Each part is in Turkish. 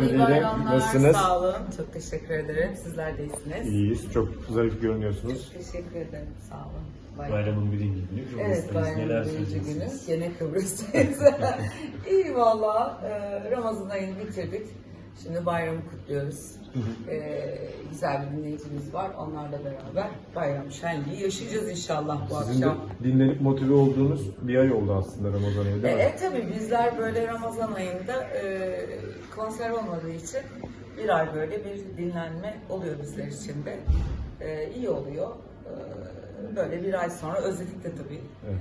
İyi bayramlar, Nasılsınız? sağ olun. Çok teşekkür ederim. Sizler de iyisiniz. İyiyiz. Çok zarif görünüyorsunuz. Teşekkür ederim, sağ olun. Bayram. Bayramın birinci günü Evet, Kıbrıs'tayız. bayramın Neler birinci günü. söyleyeceksiniz? Gene Kıbrıs'tayız. İyi valla. Ee, Ramazan ayını bitirdik. Şimdi bayramı kutluyoruz. Ee, güzel bir dinleyicimiz var. Onlarla beraber bayram şenliği yaşayacağız inşallah bu Sizin de akşam. dinlenip motive olduğunuz bir ay oldu aslında Ramazan ayı değil mi? e tabii bizler böyle Ramazan ayında e, konser olmadığı için bir ay böyle bir dinlenme oluyor bizler için de. E, iyi oluyor. E, böyle bir ay sonra özledik de tabii. Evet.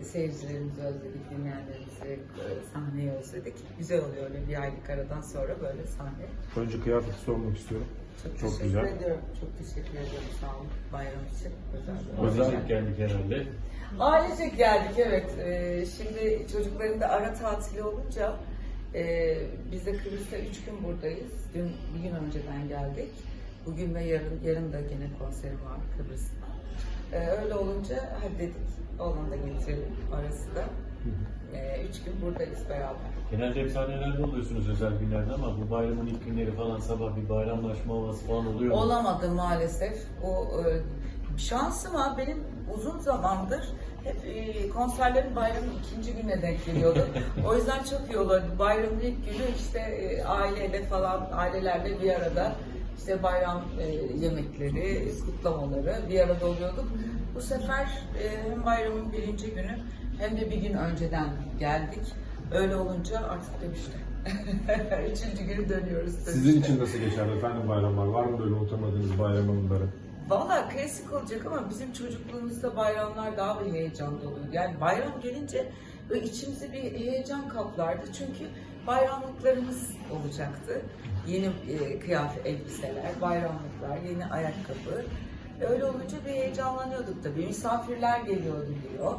E, seyircilerimizi özledik, dinleyenlerimizi, e, sahneyi özledik. Güzel oluyor öyle bir aylık aradan sonra böyle sahne. Önce kıyafeti sormak istiyorum. Çok, Çok teşekkür güzel. ediyorum. Çok teşekkür ediyorum. Sağ olun. Bayram için özel. Özel. Ailecek geldik herhalde. Ailecek geldik evet. Ee, şimdi çocukların da ara tatili olunca e, biz de Kıbrıs'ta üç gün buradayız. Dün bir gün önceden geldik. Bugün ve yarın, yarın da gene konserim var Kıbrıs'ta. Ee, öyle olunca hadi dedik oğlan da getirelim arası da. Ee, üç gün buradayız beraber. Genelde hep sahnelerde oluyorsunuz özel günlerde ama bu bayramın ilk günleri falan sabah bir bayramlaşma havası falan oluyor mu? Olamadı maalesef. O e, şansıma benim uzun zamandır hep e, konserlerin bayramın ikinci güne denk geliyordu. o yüzden çok iyi olurdu. Bayramın ilk günü işte e, aileyle falan, ailelerle bir arada işte bayram e, yemekleri, kutlamaları bir arada oluyorduk. Bu sefer e, hem bayramın birinci günü hem de bir gün önceden geldik. Öyle olunca artık dönüşte. Üçüncü günü dönüyoruz. Sizin dönüşte. için nasıl geçerdi efendim bayramlar? Var mı böyle unutamadığınız bayram anıları? Valla klasik olacak ama bizim çocukluğumuzda bayramlar daha bir heyecanlı oluyordu. Yani bayram gelince böyle içimize bir heyecan kaplardı. Çünkü bayramlıklarımız olacaktı. Yeni e, kıyafet, elbiseler, bayramlıklar, yeni ayakkabı. Öyle olunca bir heyecanlanıyorduk tabii. Misafirler geliyordu diyor.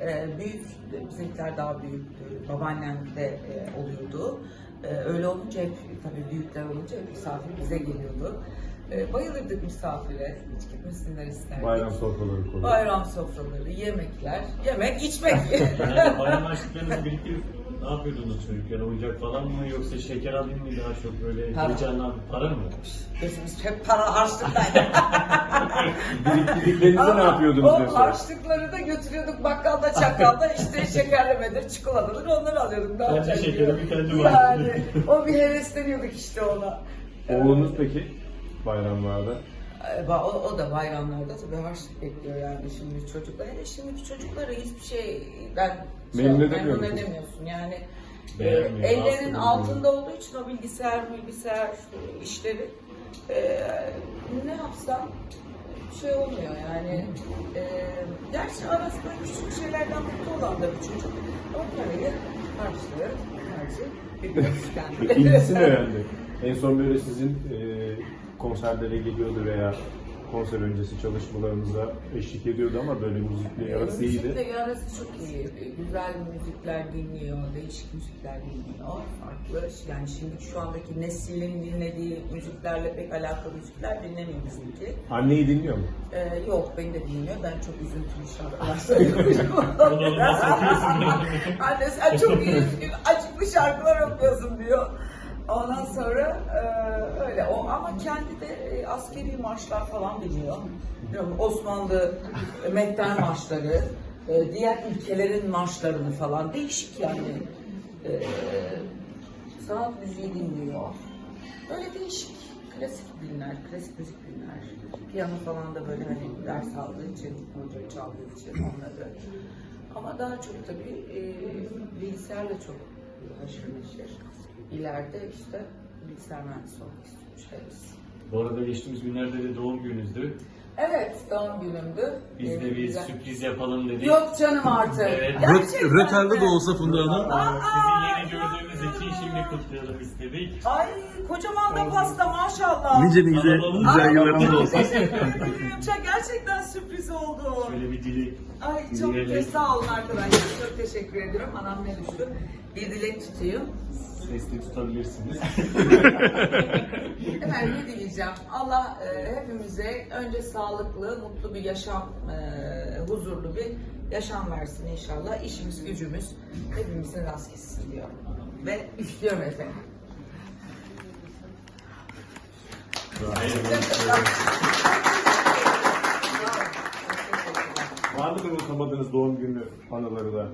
E, büyük, bizimkiler daha büyüktü. Babaannem de e, oluyordu. E, öyle olunca hep, tabii büyükler olunca hep misafir bize geliyordu. E, bayılırdık misafire. Hiç gitmesinler isterdik. Bayram sofraları koyuyor. Bayram sofraları, yemekler, yemek, içmek. Genelde bayramlaştıklarınızı birlikte ne yapıyordunuz çocukken? Oyuncak falan mı yoksa şeker alayım mı daha çok böyle Para. heyecanlan para mı? Gözümüz hep para harçlıktaydı. Biriktirdiklerinizi ne yapıyordunuz O mesela? harçlıkları da götürüyorduk bakkalda çakkalda işte şekerlemedir, çikolatadır onları alıyorduk. Ne Kendi yapacak şekeri diyor. bir kendi var. Yani o bir hevesleniyorduk işte ona. Oğlunuz peki bayramlarda? Ee, O, o da bayramlarda tabii harçlık bekliyor yani şimdi çocuklar. Hele şimdiki çocuklara hiçbir şeyden şey Memnun yok, edemiyor memnun musun? edemiyorsun. Yani e, Beğenmiyor, ellerin aslında altında olduğu için o bilgisayar, bilgisayar e, işleri e, ne yapsam şey olmuyor yani. E, gerçi arasında küçük şeylerden mutlu olan da bir çocuk. O parayı harçlığı tercih ediyor İlgisi ne yani? En son böyle sizin e, konserlere geliyordu veya konser öncesi çalışmalarınıza eşlik ediyordu ama böyle müzikle arası iyiydi. Müzikle yarası çok iyi. Güzel müzikler dinliyor, değişik müzikler dinliyor. Farklı. Yani şimdi şu andaki neslin dinlediği müziklerle pek alakalı müzikler dinlemiyor bizimki. Anneyi dinliyor mu? Ee, yok beni de dinliyor. Ben çok üzüntülü şarkılar söylüyorum. Olmaz okuyorsun. Anne sen çok iyi üzgün, acıklı şarkılar okuyorsun diyor. Ondan sonra e, öyle o ama kendi de e, askeri marşlar falan biliyor. Osmanlı e, mehter marşları, e, diğer ülkelerin marşlarını falan değişik yani. E, sanat müziği dinliyor. Öyle değişik klasik dinler, klasik müzik dinler. Piyano falan da böyle hani ders aldığı için, hoca çaldığı için onları. Ama daha çok tabii e, bilgisayarla çok haşır neşir. İleride işte bilgisayar mühendisi olmak istiyormuş. Bu arada geçtiğimiz günlerde de doğum gününüzdü. Evet, doğum günümdü. Biz de bir güzel. sürpriz yapalım dedik. Yok canım artık. Evet. Gerçekten? Rötelde de olsa Funda Hanım. Aa, Sizi yeni gördüğümüz için şimdi kutlayalım istedik. Ay kocaman da pasta maşallah. Nice nice Anadolu'nun güzel çok olsun. Teşekkür ederim. Çok Gerçekten sürpriz oldu. Şöyle bir dilek. Ay çok Dileyelim. sağ olun arkadaşlar. Çok teşekkür ederim. Anam ne düştü. Bir dilek tutayım. Sesli tutabilirsiniz. Hemen ne dileyeceğim? Allah e, hepimize önce sağlıklı, mutlu bir yaşam, e, huzurlu bir yaşam versin inşallah. İşimiz, gücümüz hepimizin rast gitsin diyorum. Ve üflüyorum efendim. Var mıdır unutamadığınız doğum günü anıları da?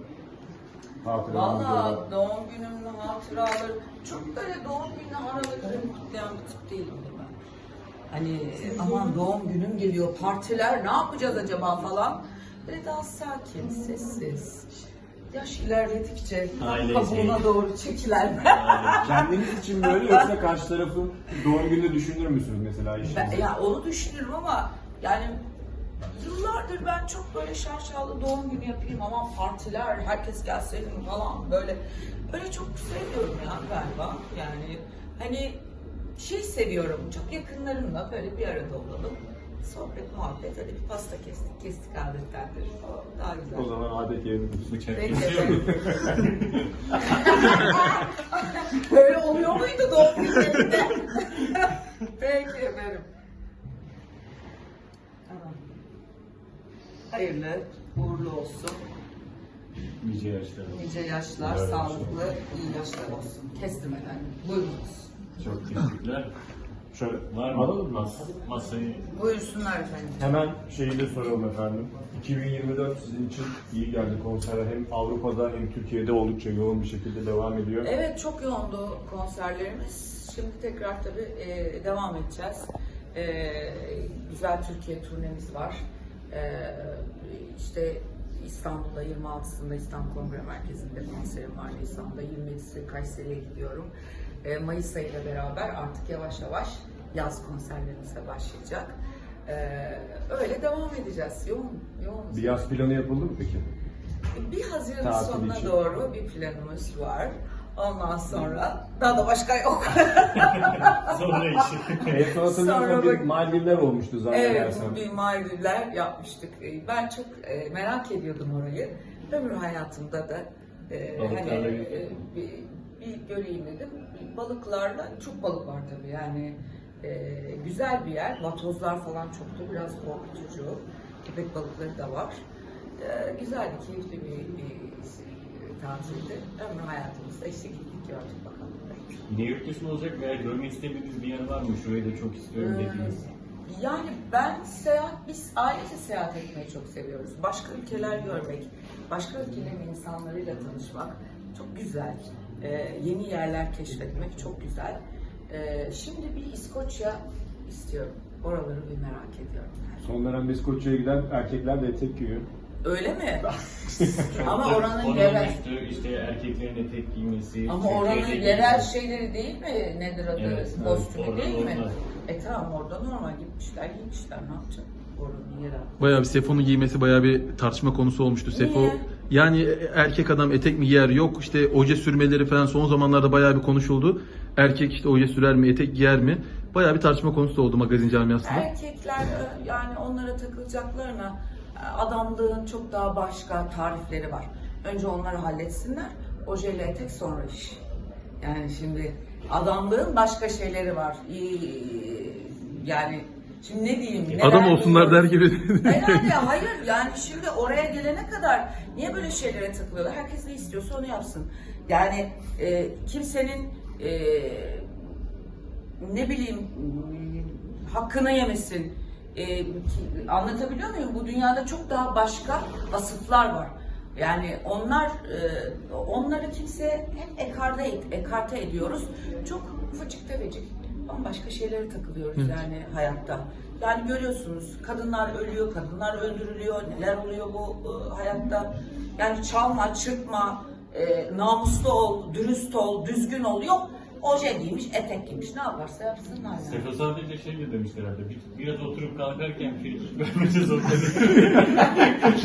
Hatıralarınız da? Valla doğum günümün hatıraları çok böyle doğum günü aralıklarını kutlayan bir tip değilim ben. Hani aman doğum günüm geliyor partiler ne yapacağız acaba falan. Böyle daha sakin, sessiz. Yaş ilerledikçe Aile kabuğuna doğru çekilen. Kendiniz için böyle yoksa karşı tarafın doğum gününü düşünür müsünüz mesela Ben, işinizde? ya onu düşünürüm ama yani yıllardır ben çok böyle şaşalı doğum günü yapayım ama partiler herkes gelsin falan böyle öyle çok seviyorum ya galiba yani hani şey seviyorum çok yakınlarımla böyle bir arada olalım sohbet muhabbet hadi bir pasta kestik kestik adettendir o daha güzel. O zaman adet yerini bulsun. Böyle oluyor muydu doğum günlerinde? Peki efendim. Tamam. Hayırlı, uğurlu olsun. Nice yaşlar olsun. Nice yaşlar, Evet. sağlıklı, iyi yaşlar olsun. Kestim efendim. Buyurunuz. Çok teşekkürler. Şöyle Var mı? alalım? Mas masayı Buyursunlar efendim. Hemen şeyi de soralım efendim. 2024 sizin için iyi geldi konserler. Hem Avrupa'da hem Türkiye'de oldukça yoğun bir şekilde devam ediyor. Evet çok yoğundu konserlerimiz. Şimdi tekrar tabii e, devam edeceğiz. E, güzel Türkiye turnemiz var. E, işte İstanbul'da 26'sında İstanbul Kongre Merkezi'nde konserim var. Nisan'da 27'si Kayseri'ye gidiyorum. E, Mayıs ayıyla beraber artık yavaş yavaş yaz konserlerimize başlayacak. E, öyle devam edeceğiz. Yoğun, yoğun. Bir yaz planı yapıldı mı peki? Bir Haziran Tatil sonuna için. doğru bir planımız var. Ondan sonra daha da başka yok. sonra işi. En son hatırlıyorum Sonra bir bak- Maldivler olmuştu evet, zannedersem. bir Maldivler yapmıştık. Ee, Ben çok e, merak ediyordum orayı. Ömür hayatımda da e, Balıklarla hani e, bir, bir göreyim dedim. Balıklarla çok balık var tabii yani. e, güzel bir yer. Vatozlar falan çoktu. Biraz korkutucu. Köpek balıkları da var. E, güzeldi, keyifli bir, bir tatildi. Ömrü hayatımızda işte gittik gördük bakalım. Yine yurt dışında olacak veya görmek istemediğiniz bir yer var mı? Şurayı da çok istiyorum dediğiniz. Ee, Yani ben seyahat, biz ailece seyahat etmeyi çok seviyoruz. Başka ülkeler görmek, başka ülkelerin insanlarıyla tanışmak çok güzel. Ee, yeni yerler keşfetmek çok güzel. Ee, şimdi bir İskoçya istiyorum. Oraları bir merak ediyorum. Son dönemde İskoçya'ya giden erkekler de etek giyiyor. Öyle mi? Ama oranın yerel- üstü işte erkeklerin etek giymesi. Ama oranın yerel şeyleri değil mi? Nedir adı? Evet, evet. Kostümü Orada değil mi? normal. E tamam orada normal gitmişler, giymişler. Ne yapacak? Oranın yerel. Bayağı bir Sefo'nun giymesi bayağı bir tartışma konusu olmuştu. Sefo Niye? yani erkek adam etek mi giyer yok işte oje sürmeleri falan son zamanlarda bayağı bir konuşuldu. Erkek işte oje sürer mi etek giyer mi? Bayağı bir tartışma konusu oldu magazin camiasında. Erkekler e, yani onlara takılacaklarına e, adamlığın çok daha başka tarifleri var. Önce onları halletsinler. Ojeyle etek sonra iş. Yani şimdi adamlığın başka şeyleri var. İyi, Yani şimdi ne diyeyim? Adam olsunlar der gibi. Herhalde hayır yani şimdi oraya gelene kadar niye böyle şeylere takılıyorlar? Herkes ne istiyorsa onu yapsın. Yani e, kimsenin e, ne bileyim hakkını yemesin. E, anlatabiliyor muyum? Bu dünyada çok daha başka vasıflar var. Yani onlar e, onları kimseye hep ekarte, ekarte ediyoruz. Çok ufacık tefecik bambaşka şeylere takılıyoruz yani hayatta. Yani görüyorsunuz kadınlar ölüyor, kadınlar öldürülüyor, neler oluyor bu e, hayatta. Yani çalma, çırpma, e, namuslu ol, dürüst ol, düzgün ol. Yok oje giymiş, etek giymiş. Ne yaparsa yapsınlar yani. Sefa sadece şey de demiş herhalde. Bir, biraz oturup kalkarken frikik vermece zorlanıyor.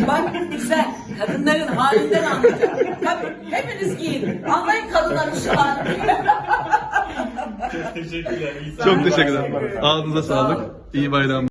Bak güzel. Kadınların halinden anlayacağım. Tabii hepiniz giyin. Anlayın kadınların şu halini. Çok teşekkürler. İyi Çok sağlık. teşekkür ederim. Ağzınıza sağlık. İyi bayram.